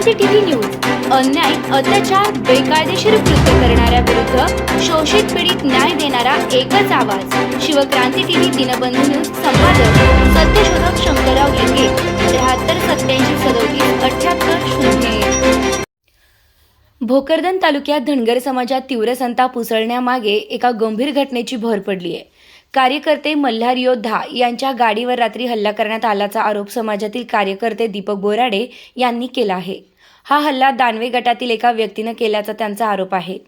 Shivkranti TV news. अन्याय अत्याचार बेकायदेशीर कृत्य करणाऱ्या विरुद्ध शोषित पीडित न्याय देणारा एकच आवाज. शिवक्रांती टीव्ही दिनबंधू न्यूज संपादक सत्यशोधक शंकरराव लिंगे त्र्याहत्तर सत्याऐंशी सदोतीस अठ्याहत्तर शून्य भोकरदन तालुक्यात धनगर समाजात तीव्र संताप उसळण्यामागे एका गंभीर घटनेची भर पडली आहे कार्यकर्ते मल्हार योद्धा यांच्या गाडीवर रात्री हल्ला करण्यात आल्याचा आरोप समाजातील कार्यकर्ते दीपक बोराडे यांनी केला आहे. हा हल्ला दानवे गटातील एका व्यक्तीनं केल्याचा त्यांचा आरोप आहे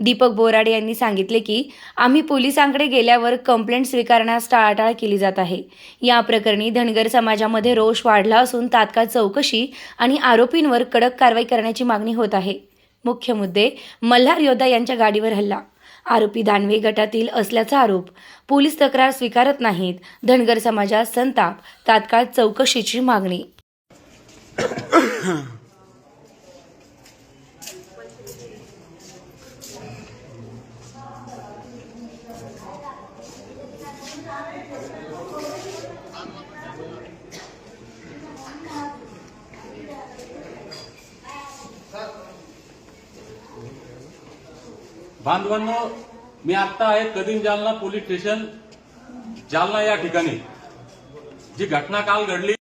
दीपक बोराडे यांनी सांगितले की आम्ही पोलिसांकडे गेल्यावर कंप्लेंट स्वीकारण्यास टाळाटाळ केली जात आहे या प्रकरणी धनगर समाजामध्ये रोष वाढला असून तात्काळ चौकशी आणि आरोपींवर कडक कारवाई करण्याची मागणी होत आहे मुख्य मुद्दे मल्हार योद्धा यांच्या गाडीवर हल्ला आरोपी दानवे गटातील असल्याचा आरोप पोलीस तक्रार स्वीकारत नाहीत धनगर समाजात संताप तात्काळ चौकशीची मागणी बांधवांनो मी आता आहे कदीम जालना पोलीस स्टेशन जालना या ठिकाणी. जी घटना काल घडली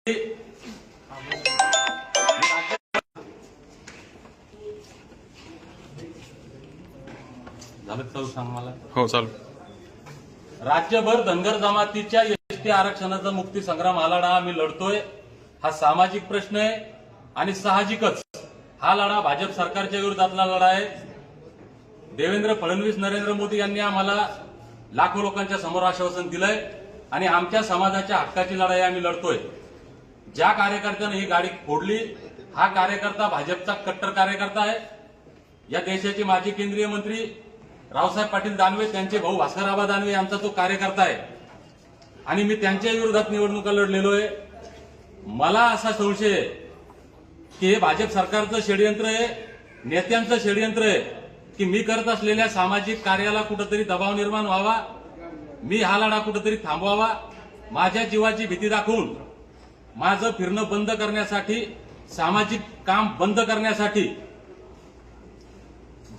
झालं का सांग मला? हो चालू राज्यभर धनगर जमातीच्या एसटी आरक्षणाचा मुक्ती संग्राम हा लढा आम्ही लढतोय. हा सामाजिक प्रश्न आहे आणि साहजिकच हा लढा भाजप सरकारच्या विरोधातला लढा आहे. देवेंद्र फडणवीस नरेंद्र मोदी यांनी आम्हाला लाखो लोकांच्या समोर आश्वासन दिलंय आणि आमच्या समाजाच्या हक्काची लढाई आम्ही लढतोय. ज्या कार्यकर्त्यानं ही गाडी फोडली हा कार्यकर्ता भाजपचा कट्टर कार्यकर्ता आहे. या देशाचे माजी केंद्रीय मंत्री रावसाहेब पाटील दानवे त्यांचे भाऊ भास्करबा दानवे यांचा तो कार्यकर्ता आहे. आणि मी त्यांच्या विरोधात निवडणुका लढलेलो आहे. मला असा संशय आहे की हे भाजप सरकारचं षडयंत्र आहे नेत्यांचं षडयंत्र आहे. की मी करत असलेल्या सामाजिक कार्याला कुठंतरी दबाव निर्माण व्हावा मी हा लढा कुठंतरी थांबवावा माझ्या जीवाची भीती दाखवून माझं फिरणं बंद करण्यासाठी सामाजिक काम बंद करण्यासाठी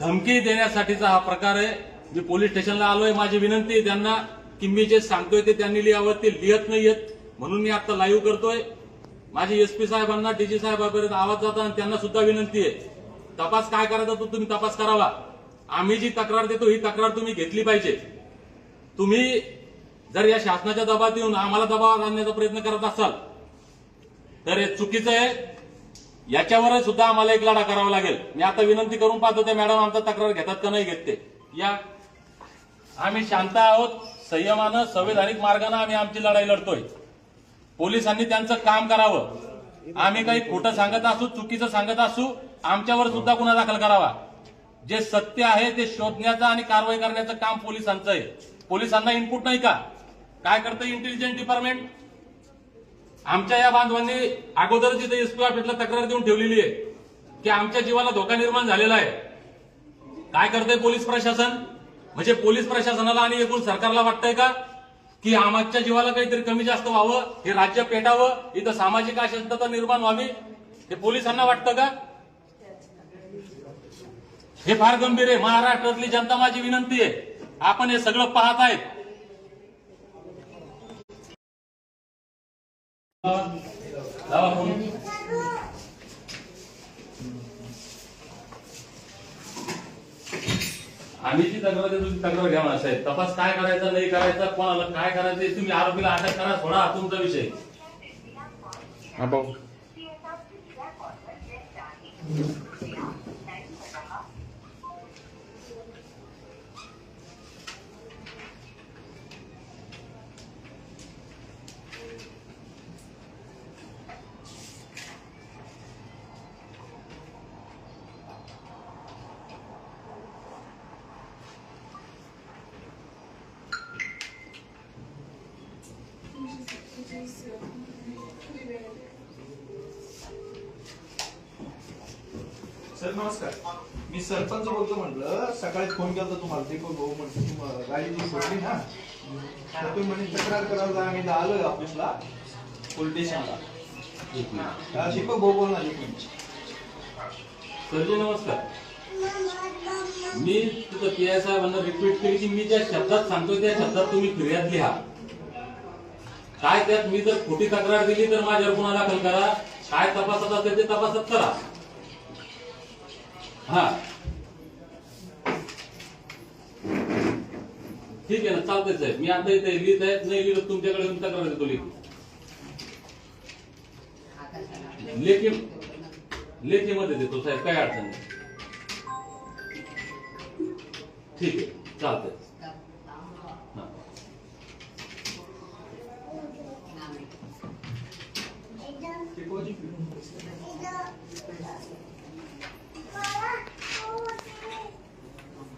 धमकी देण्यासाठीचा हा प्रकार आहे. मी पोलीस स्टेशनला आलोय. माझी विनंती आहे त्यांना की मी जे सांगतोय ते त्यांनी लिहावं ते लिहत नाहीयेत म्हणून मी आता लाईव्ह करतोय. माझे एसपी साहेबांना डीजी साहेबांपर्यंत आवाज जाता आणि त्यांना सुद्धा विनंती आहे. तपास काय करायचा तो तुम्ही तपास करावा. आम्ही जी तक्रार देतो ही तक्रार तुम्ही घेतली पाहिजे. तुम्ही जर या शासनाच्या दबात येऊन आम्हाला दबाव आणण्याचा प्रयत्न करत असाल तर हे चुकीचं आहे. याच्यावर सुद्धा आम्हाला एक लढा करावा लागेल. मी आता विनंती करून पाहतो त्या मॅडम आमचा तक्रार घेतात का नाही घेत ते. या. आम्ही शांत आहोत. संयमानं संवैधानिक मार्गानं आम्ही आमची लढाई लढतोय. पोलिसांनी त्यांचं काम करावं. आम्ही काही खोटं सांगत असू चुकीचं सांगत असू आमच्यावर सुद्धा गुन्हा दाखल करावा. जे सत्य आहे ते शोधण्याचं आणि कारवाई करण्याचं काम पोलिसांचं आहे. पोलिसांना इनपुट नाही का? काय करतं इंटेलिजन्स डिपार्टमेंट आमच्या या बांधवांनी अगोदरच इथे एसपी ऑफिसला तक्रार देऊन ठेवलेली आहे की आमच्या जीवाला धोका निर्माण झालेला आहे. काय करतंय पोलीस प्रशासन? म्हणजे पोलीस प्रशासनाला आणि एकूण सरकारला वाटतंय का? की आमच्या जीवाला काहीतरी कमी जास्त व्हावं हे राज्य पेटावं इथं सामाजिक अशांतता निर्माण व्हावी हे पोलिसांना वाटतं का? हे फार गंभीर आहे. महाराष्ट्रातली जनता माझी विनंती आहे. आपण हे सगळं पाहत आहेत. आम्ही जी तक्रार देतो ती तक्रार घ्या म्हणा साहेब. तपास काय करायचा नाही करायचा कोणाला काय करायचं तुम्ही आरोपीला अटक करा थोडा हा तुमचा विषय. हा सर नमस्कार. मी सरपंच बोलतो म्हटलं सकाळी फोन केला होता तुम्हाला दीपक भाऊ म्हटलं तुम्हाला गाडी जी सोडली ना तर तुम्ही म्हणे तक्रार करायला आम्ही आलोय ऑफिसला पोलीस स्टेशनला दीपक भाऊ बोल सरजी नमस्कार. मी तुझं पी आय साहेबांना रिपीट केली की मी ज्या शब्दात सांगतो त्या शब्दात तुम्ही फिर्याद लिहा. काय त्यात मी जर खोटी तक्रार दिली तर माझ्यावर गुन्हा दाखल करा. काय तपासत असेल ते तपासत करा. हा. ठीक आहे ना चालतंय साहेब. मी आता इथे लिहित आहे नाही लिहिलं तुमच्याकडे येऊन तक्रार देतो लिहितो लेखी लेखीमध्ये देतो साहेब काय अडचण नाही. ठीक आहे चालतंय. 你的好了，兔子，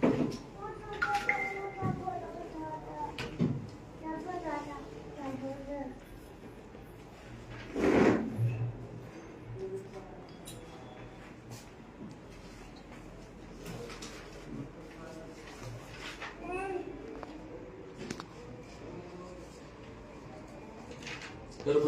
兔子，兔子，兔子，兔子，小兔子，小兔子。嗯，第六个。